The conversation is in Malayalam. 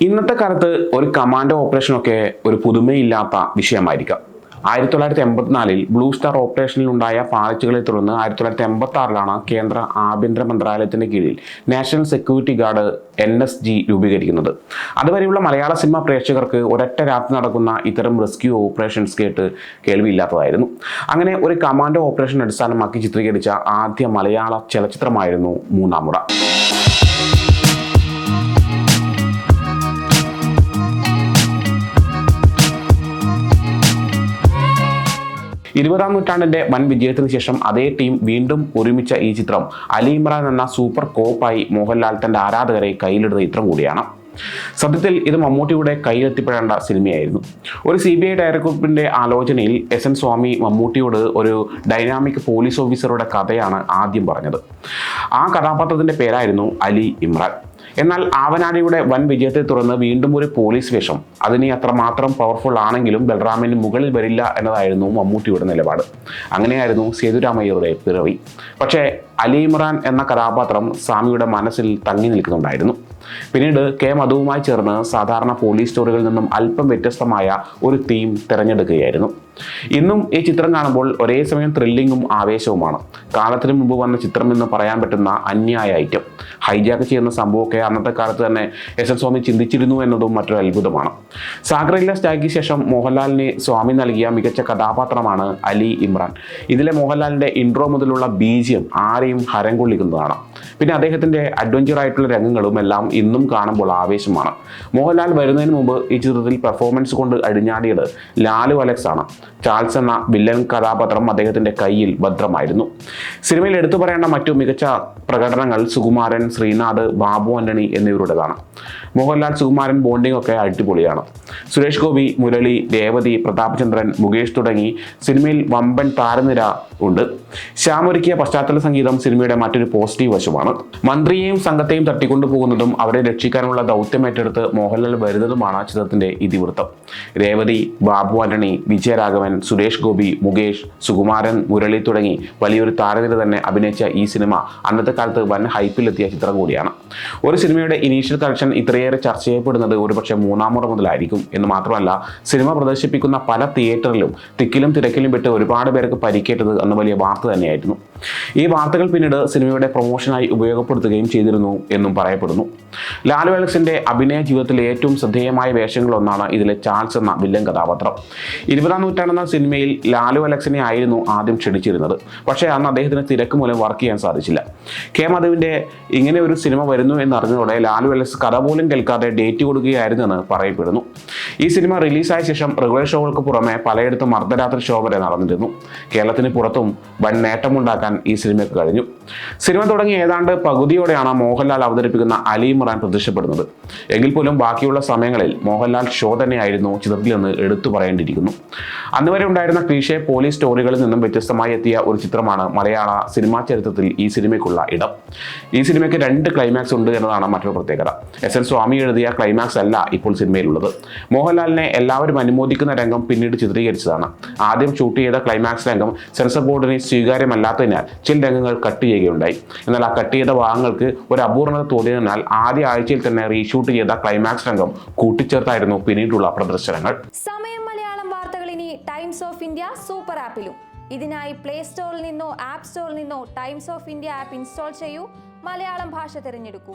ഇന്നത്തെ കാലത്ത് ഒരു കമാൻഡോ ഓപ്പറേഷനൊക്കെ ഒരു പുതുമയില്ലാത്ത വിഷയമായിരിക്കാം. ആയിരത്തി തൊള്ളായിരത്തി എൺപത്തിനാലിൽ ബ്ലൂ സ്റ്റാർ ഓപ്പറേഷനിൽ ഉണ്ടായ പാളിച്ചകളെ തുടർന്ന് ആയിരത്തി തൊള്ളായിരത്തി എൺപത്തി ആറിലാണ് കേന്ദ്ര ആഭ്യന്തര മന്ത്രാലയത്തിന്റെ കീഴിൽ national security guard N S G രൂപീകരിക്കുന്നത്. അതുവരെയുള്ള മലയാള സിനിമ പ്രേക്ഷകർക്ക് ഒരൊറ്റ രാത്രി നടക്കുന്ന ഇത്തരം റെസ്ക്യൂ ഓപ്പറേഷൻസ് കേട്ട് കേൾവിയില്ലാത്തതായിരുന്നു. അങ്ങനെ ഒരു കമാൻഡോ ഓപ്പറേഷൻ അടിസ്ഥാനമാക്കി ചിത്രീകരിച്ച ആദ്യ മലയാള ചലച്ചിത്രമായിരുന്നു മൂന്നാം ഇരുപതാം നൂറ്റാണ്ടിന്റെ വൻ വിജയത്തിന് ശേഷം അതേ ടീം വീണ്ടും ഒരുമിച്ച ഈ ചിത്രം അലി ഇമ്രാൻ എന്ന സൂപ്പർ കോപ്പായി മോഹൻലാൽ തന്റെ ആരാധകരെ കയ്യിലെടുത്ത ചിത്രം കൂടിയാണ്. സത്യത്തിൽ ഇത് മമ്മൂട്ടിയുടെ കയ്യിലെത്തിപ്പെടേണ്ട സിനിമയായിരുന്നു. ഒരു സി ബി ഐ ഡയറക്ടറിന്റെ ആലോചനയിൽ എസ് എൻ സ്വാമി മമ്മൂട്ടിയോട് ഒരു ഡൈനാമിക് പോലീസ് ഓഫീസറുടെ കഥയാണ് ആദ്യം പറഞ്ഞത്. ആ കഥാപാത്രത്തിന്റെ പേരായിരുന്നു അലി ഇമ്രാൻ. എന്നാൽ ആവനാടിയുടെ വൻ വിജയത്തെ തുടർന്ന് വീണ്ടും ഒരു പോലീസ് വേഷം. അതിനെ അത്രമാത്രം പവർഫുൾ ആണെങ്കിലും ബൽറാമിന് മുകളിൽ വരില്ല എന്നതായിരുന്നു മമ്മൂട്ടിയുടെ നിലപാട്. അങ്ങനെയായിരുന്നു സേതുരാമയ്യരുടെ പിറവി. പക്ഷേ അലി ഇമ്രാൻ എന്ന കഥാപാത്രം സ്വാമിയുടെ മനസ്സിൽ തങ്ങി നിൽക്കുന്നുണ്ടായിരുന്നു. പിന്നീട് കെ മധുവുമായി ചേർന്ന് സാധാരണ പോലീസ് സ്റ്റോറികളിൽ നിന്നും അല്പം വ്യത്യസ്തമായ ഒരു തീം തിരഞ്ഞെടുക്കുകയായിരുന്നു. ഇന്നും ഈ ചിത്രം കാണുമ്പോൾ ഒരേ സമയം ത്രില്ലിങ്ങും ആവേശവുമാണ്. കാലത്തിന് മുമ്പ് വന്ന ചിത്രം എന്ന് പറയാൻ പറ്റുന്ന അന്യായ ഐറ്റം. ഹൈജാക്ക് ചെയ്യുന്ന സംഭവമൊക്കെ അന്നത്തെ കാലത്ത് തന്നെ എസ് എൻ സ്വാമി ചിന്തിച്ചിരുന്നു എന്നതും മറ്റൊരു അത്ഭുതമാണ്. സാഗറില്ല സ്റ്റാഗിക്ക് ശേഷം മോഹൻലാലിന് സ്വാമി നൽകിയ മികച്ച കഥാപാത്രമാണ് അലി ഇമ്രാൻ. ഇതിലെ മോഹൻലാലിന്റെ ഇൻട്രോ മുതലുള്ള ബീജിയം ആരെയും ഹരം കൊള്ളിക്കുന്നതാണ്. പിന്നെ അദ്ദേഹത്തിന്റെ അഡ്വഞ്ചർ ആയിട്ടുള്ള രംഗങ്ങളും എല്ലാം ഇന്നും കാണുമ്പോൾ ആവേശമാണ്. മോഹൻലാൽ വരുന്നതിന് മുമ്പ് ഈ ചിത്രത്തിൽ പെർഫോമൻസ് കൊണ്ട് അടിഞ്ഞാടിയത് ലാലു അലക്സ് ആണ് ചാൾസ് എന്ന വില്ലൻ കഥാപാത്രം അദ്ദേഹത്തിന്റെ കയ്യിൽ ഭദ്രമായിരുന്നു. സിനിമയിൽ എടുത്തു പറയേണ്ട മറ്റു മികച്ച പ്രകടനങ്ങൾ സുകുമാരൻ ശ്രീനാഥ് ബാബു ആന്റണി എന്നിവരുടേതാണ്. മോഹൻലാൽ സുകുമാരൻ ബോണ്ടിംഗ് ഒക്കെ അടിപൊളിയാണ്. സുരേഷ് ഗോപി മുരളി രേവതി പ്രതാപചന്ദ്രൻ മുകേഷ് തുടങ്ങി സിനിമയിൽ വമ്പൻ താരനിര ഉണ്ട്. ശ്യാമൊരുക്കിയ പശ്ചാത്തല സംഗീതം സിനിമയുടെ മറ്റൊരു പോസിറ്റീവ് വശമാണ്. മന്ത്രിയെയും സംഘത്തെയും തട്ടിക്കൊണ്ടു പോകുന്നതും അവരെ രക്ഷിക്കാനുള്ള ദൗത്യം ഏറ്റെടുത്ത് മോഹൻലാൽ വരുന്നതുമാണ് ചിത്രത്തിന്റെ ഇതിവൃത്തം. രേവതി ബാബു ആന്റണി വിജയരാഘവൻ സുരേഷ് ഗോപി മുകേഷ് സുകുമാരൻ മുരളി തുടങ്ങി വലിയൊരു താരനിര തന്നെ അഭിനയിച്ച ഈ സിനിമ അന്നത്തെ കാലത്ത് വൻ ഹൈപ്പിലെത്തിയ ചിത്രം കൂടിയാണ്. ഒരു സിനിമയുടെ ഇനീഷ്യൽ കളക്ഷൻ ഇത്രയേറെ ചർച്ച ചെയ്യപ്പെടുന്നത് ഒരുപക്ഷെ മൂന്നാം മുറ മുതലായിരിക്കും. എന്ന് മാത്രമല്ല സിനിമ പ്രദർശിപ്പിക്കുന്ന പല തിയേറ്ററിലും തിക്കിലും തിരക്കിലും വിട്ട് ഒരുപാട് പേർക്ക് പരിക്കേറ്റത് അന്ന് വലിയ വാർത്ത തന്നെയായിരുന്നു. ഈ വാർത്തകൾ പിന്നീട് സിനിമയുടെ പ്രൊമോഷനായി ഉപയോഗപ്പെടുത്തുകയും ചെയ്തിരുന്നു എന്നും പറയപ്പെടുന്നു. ലാലു അലക്സിന്റെ അഭിനയ ജീവിതത്തിലെ ഏറ്റവും ശ്രദ്ധേയമായ വേഷങ്ങളൊന്നാണ് ഇതിലെ ചാൾസ് എന്ന വില്ലൻ കഥാപാത്രം. ഇരുപതാം നൂറ്റാണ്ടെന്ന സിനിമയിൽ ലാലു അലക്സിനെ ആയിരുന്നു ആദ്യം ക്ഷണിച്ചിരുന്നത്. പക്ഷേ അന്ന് അദ്ദേഹത്തിന് തിരക്ക് മൂലം വർക്ക് ചെയ്യാൻ സാധിച്ചില്ല. കെ മധുവിന്റെ ഇങ്ങനെ ഒരു സിനിമ വരുന്നു എന്നറിഞ്ഞതോടെ ലാലു അലക്സ് കഥ പോലും കേൾക്കാതെ ഡേറ്റ് കൊടുക്കുകയായിരുന്നു എന്ന് പറയപ്പെടുന്നു. ഈ സിനിമ റിലീസായ ശേഷം റെഗുലർ ഷോകൾക്ക് പുറമെ പലയിടത്തും അർദ്ധരാത്രി ഷോ വരെ നടന്നിരുന്നു. കേരളത്തിന് പുറത്തും വൻ നേട്ടമുണ്ടാക്കാൻ ഈ സിനിമയ്ക്ക് കഴിഞ്ഞു. സിനിമ തുടങ്ങി ഏതാണ്ട് പകുതിയോടെയാണ് മോഹൻലാൽ അവതരിപ്പിക്കുന്ന അലി ഇമ്രാൻ പ്രത്യക്ഷപ്പെടുന്നത്. എങ്കിൽ പോലും ബാക്കിയുള്ള സമയങ്ങളിൽ മോഹൻലാൽ ഷോ തന്നെയായിരുന്നു ചിത്രത്തിൽ നിന്ന് എടുത്തു പറയേണ്ടിയിരിക്കുന്നു. അന്ന് വരെ ഉണ്ടായിരുന്ന ക്ലീഷെ പോലീസ് സ്റ്റോറികളിൽ നിന്നും വ്യത്യസ്തമായി എത്തിയ ഒരു ചിത്രമാണ് മലയാള സിനിമാ ചരിത്രത്തിൽ ഈ സിനിമയ്ക്കുള്ള ഇടം. ഈ സിനിമയ്ക്ക് രണ്ട് ക്ലൈമാക്സ് ഉണ്ട് എന്നതാണ് മറ്റൊരു പ്രത്യേകത. എസ് എൻ സ്വാമി എഴുതിയ ക്ലൈമാക്സ് അല്ല ഇപ്പോൾ സിനിമയിലുള്ളത്. മോഹൻലാലിനെ എല്ലാവരും അനുമോദിക്കുന്ന രംഗം പിന്നീട് ചിത്രീകരിച്ചതാണ്. ആദ്യം ഷൂട്ട് ചെയ്ത ക്ലൈമാക്സ് രംഗം സെൻസർ ബോർഡിന് സ്വീകാര്യമല്ലാത്തതിനാൽ ചില രംഗങ്ങൾ കട്ട് ചെയ്യുകയുണ്ടായി. എന്നാൽ ആ കട്ട് ചെയ്ത ഭാഗങ്ങൾക്ക് ഒരു അപൂർണത തോന്നിയതിനാൽ ആദ്യ ആഴ്ചയിൽ തന്നെ റീഷൂട്ട് ചെയ്ത ക്ലൈമാക്സ് രംഗം കൂട്ടിച്ചേർത്തായിരുന്നു പിന്നീടുള്ള പ്രദർശനങ്ങൾ. സമയം മലയാളം വാർത്തകൾ ഇനി ടൈംസ് ഓഫ് ഇന്ത്യ സൂപ്പർ ആപ്പിലും ഇതിനായി പ്ലേ സ്റ്റോറിൽ നിന്നോ ആപ്പ് സ്റ്റോറിൽ നിന്നോ Times of India app install ചെയ്യൂ. മലയാളം ഭാഷ തിരഞ്ഞെടുക്കൂ.